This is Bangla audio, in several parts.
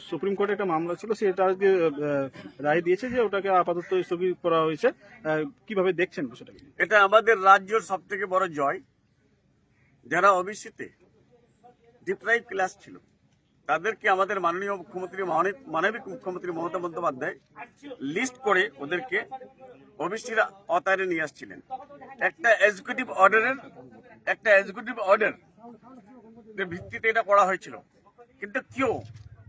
সুপ্রিম কোর্টে একটা মামলা ছিল সেটা আজকে রায় দিয়েছে যে ওটাকে আপাতত স্থগিত করা হয়েছে। কীভাবে দেখছেন বিষয়টাকে? এটা আমাদের রাজ্যের সব থেকে বড় জয়। যারা ওবিসিতে ডিপ্রাইভ ক্লাস ছিল তাদেরকে আমাদের মাননীয় মুখ্যমন্ত্রী মানব- মানবিক মুখ্যমন্ত্রী মমতা বন্দ্যোপাধ্যায় লিস্ট করে ওদেরকে ওবিসিরা অতারে নিয়ে আসছিলেন। একটা এক্সিকিউটিভ অর্ডারের একটা এক্সিকিউটিভ অর্ডার ভিত্তিতে এটা করা হয়েছিল। কিন্তু কেউ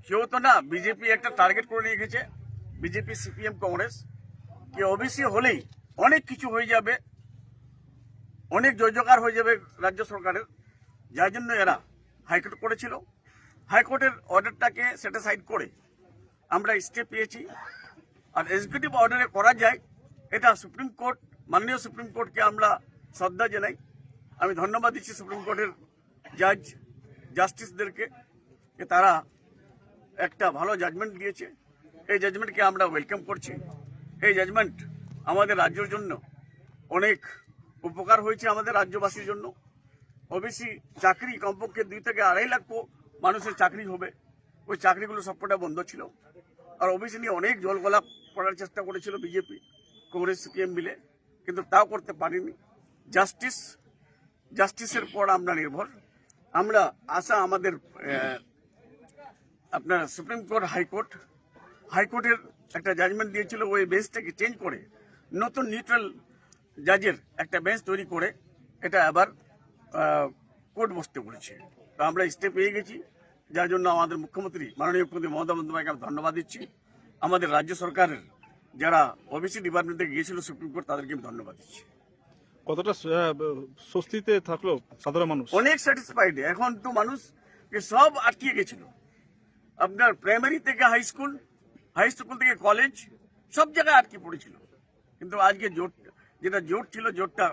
কেউ তো না বিজেপি একটা টার্গেট করে নিয়ে গেছে বিজেপি সিপিএম কংগ্রেস কি ওবিসি হলেই অনেক কিছু হয়ে যাবে, অনেক জয়জকার হয়ে যাবে রাজ্য সরকারের। যার জন্য এরা হাইকোর্ট করেছিল। হাইকোর্টের অর্ডারটাকে স্যাটিসফাইড করে আমরা স্টে পেয়েছি। আর এক্সিকিউটিভ অর্ডারে করা যায়, এটা সুপ্রিম কোর্ট মাননীয় সুপ্রিম কোর্টকে আমরা শ্রদ্ধা জানাই। আমি ধন্যবাদ দিচ্ছি সুপ্রিম কোর্টের জাজ জাস্টিসদেরকে যে তারা একটা ভালো জাজমেন্ট দিয়েছে। এই জাজমেন্টকে আমরা ওয়েলকাম করছি। এই জাজমেন্ট আমাদের রাজ্যের জন্য অনেক উপকার হয়েছে আমাদের রাজ্যবাসীর জন্য। ওবিসি চাকরি কমপক্ষে দুই থেকে আড়াই লাখ মানুষের চাকরি হবে। ওই চাকরিগুলো সবকটা বন্ধ ছিল। আর ওবিসি নিয়ে অনেক জল গলা করার চেষ্টা করেছিল বিজেপি কংগ্রেস সিপিএম মিলে। কিন্তু তাও করতে পারিনি। জাস্টিস জাস্টিসের পর আমরা নির্ভর। আমরা আশা আমাদের আপনার সুপ্রিম কোর্ট হাইকোর্ট হাইকোর্টের একটা জাজমেন্ট দিয়েছিল ওই বেঞ্চটাকে চেঞ্জ করে নতুন নিউট্রাল জাজের একটা বেঞ্চ তৈরি করে এটা আবার কোর্ট বসতে বলেছে। তো আমরা স্টে পেয়ে গেছি। যার জন্য আমাদের মুখ্যমন্ত্রী মাননীয় মুখ্যমন্ত্রী মমতা বন্দ্যোপাধ্যায়কে আমরা ধন্যবাদ দিচ্ছি। আমাদের রাজ্য সরকারের যারা ওবিসি ডিপার্টমেন্টে গিয়েছিল সুপ্রিম কোর্ট তাদেরকে আমি ধন্যবাদ দিচ্ছি। কতটা স্বস্তিতে থাকল সাধারণ মানুষ? অনেক স্যাটিসফাইড এখন তো মানুষকে সব আটকে গেছিল। আপনার প্রাইমারি থেকে হাই স্কুল হাই স্কুল থেকে কলেজ সব জায়গায় আটকে পড়েছিল। কিন্তু আজকে জোট, যেটা জোট ছিল, জোটটা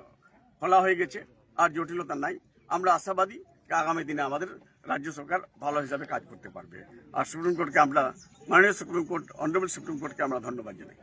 খোলা হয়ে গেছে, আর জটিলতা নাই। আমরা আশাবাদী আগামী দিনে আমাদের রাজ্য সরকার ভালো হিসাবে কাজ করতে পারবে। আর সুপ্রিম কোর্টকে আমরা, মাননীয় সুপ্রিম কোর্ট অনারেবল সুপ্রিম কোর্টকে আমরা ধন্যবাদ জানাই।